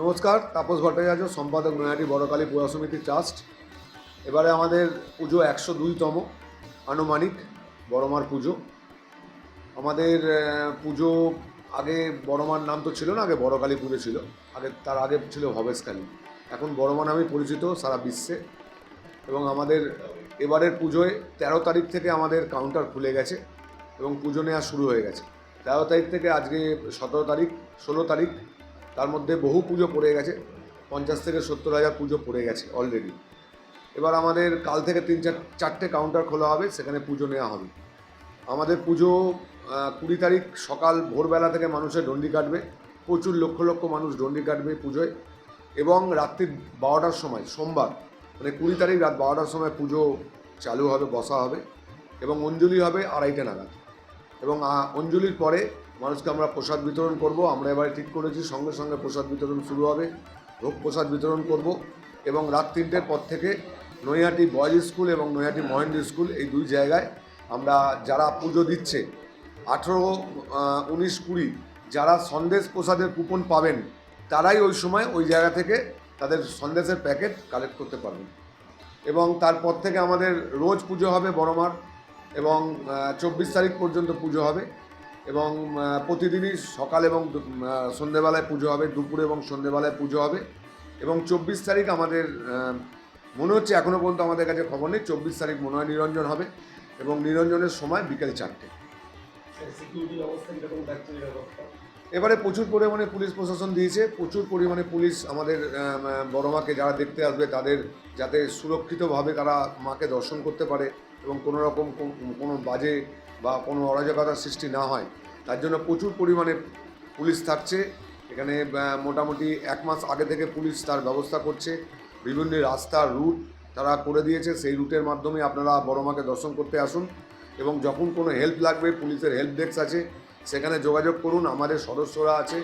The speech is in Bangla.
নমস্কার তাপস ভট্টাচার্য সম্পাদক নয়াটি বড়কালী পুরা সমিতি ট্রাস্ট। এবারে আমাদের পুজো একশো দুইতম আনুমানিক বড়মার পুজো। আমাদের পুজো আগে বড়মার নাম তো ছিল না, আগে বড়কালী পুজো ছিল। আগে তার আগে ছিল ভবেশকালী। এখন বড়মা নামে পরিচিত সারা বিশ্বে। এবং আমাদের এবারের পুজোয় তেরো তারিখ থেকে আমাদের কাউন্টার খুলে গেছে এবং পুজো নেওয়া শুরু হয়ে গেছে। তেরো তারিখ থেকে আজকে সতেরো তারিখ, ষোলো তারিখ, তার মধ্যে বহু পুজো পড়ে গেছে। পঞ্চাশ থেকে সত্তর হাজার পুজো পড়ে গেছে অলরেডি এবার আমাদের কাল থেকে তিন চার, চারটে কাউন্টার খোলা হবে, সেখানে পুজো নেওয়া হবে। আমাদের পুজো কুড়ি তারিখ সকাল ভোরবেলা থেকে মানুষের ডন্ডি কাটবে, প্রচুর লক্ষ লক্ষ মানুষ ডন্ডি কাটবে পুজোয়, এবং রাত্রি বারোটার সময়, সোমবার মানে কুড়ি তারিখ রাত বারোটার সময় পুজো চালু হবে, বসা হবে, এবং অঞ্জলি হবে আড়াইটে নাগাদ। এবং অঞ্জলির পরে মানুষকে আমরা প্রসাদ বিতরণ করব, আমরা এবারে ঠিক করেছি, সঙ্গে সঙ্গে প্রসাদ বিতরণ শুরু হবে, ভোগ প্রসাদ বিতরণ করব, এবং রাত তিনটের পর থেকে নৈহাটি বয়েজ স্কুল এবং নৈহাটি মহেন্দ্র স্কুল, এই দুই জায়গায় আমরা যারা পুজো দিচ্ছে, আঠেরো উনিশ, কুড়ি, যারা সন্দেশ প্রসাদের কুপন পাবেন, তারাই ওই সময় ওই জায়গা থেকে তাদের সন্দেশের প্যাকেট কালেক্ট করতে পারবেন। এবং তারপর থেকে আমাদের রোজ পুজো হবে বড়মার এবং চব্বিশ তারিখ পর্যন্ত পুজো হবে এবং প্রতিদিনই সকাল এবং সন্ধেবেলায় পুজো হবে, দুপুরে এবং সন্ধেবেলায় পুজো হবে এবং চব্বিশ তারিখ আমাদের মনে হচ্ছে এখনও পর্যন্ত আমাদের কাছে খবর নেই। চব্বিশ তারিখ মনে হয় নিরঞ্জন হবে এবং নিরঞ্জনের সময় বিকেল চারটে। এবারে প্রচুর পরিমাণে পুলিশ প্রশাসন দিয়েছে। প্রচুর পরিমাণে পুলিশ আমাদের আম, বড় মাকে যারা দেখতে আসবে তাদের যাতে সুরক্ষিতভাবে তারা মাকে দর্শন করতে পারে এবং কোনো রকম কোনো বাজে বা কোনো অরাজকতার সৃষ্টি না হয়। তার জন্য প্রচুর পরিমাণে পুলিশ থাকছে। এখানে মোটামুটি এক মাস আগে থেকে পুলিশ তার ব্যবস্থা করছে। বিভিন্ন রাস্তা রুট তারা করে দিয়েছে, সেই রুটের মাধ্যমে আপনারা বড় মাকে দর্শন করতে আসুন এবং যখন কোনো হেল্প লাগবে, পুলিশের হেল্প ডেস্ক আছে, সেখানে যোগাযোগ করুন, আমাদের সদস্যরা আছে।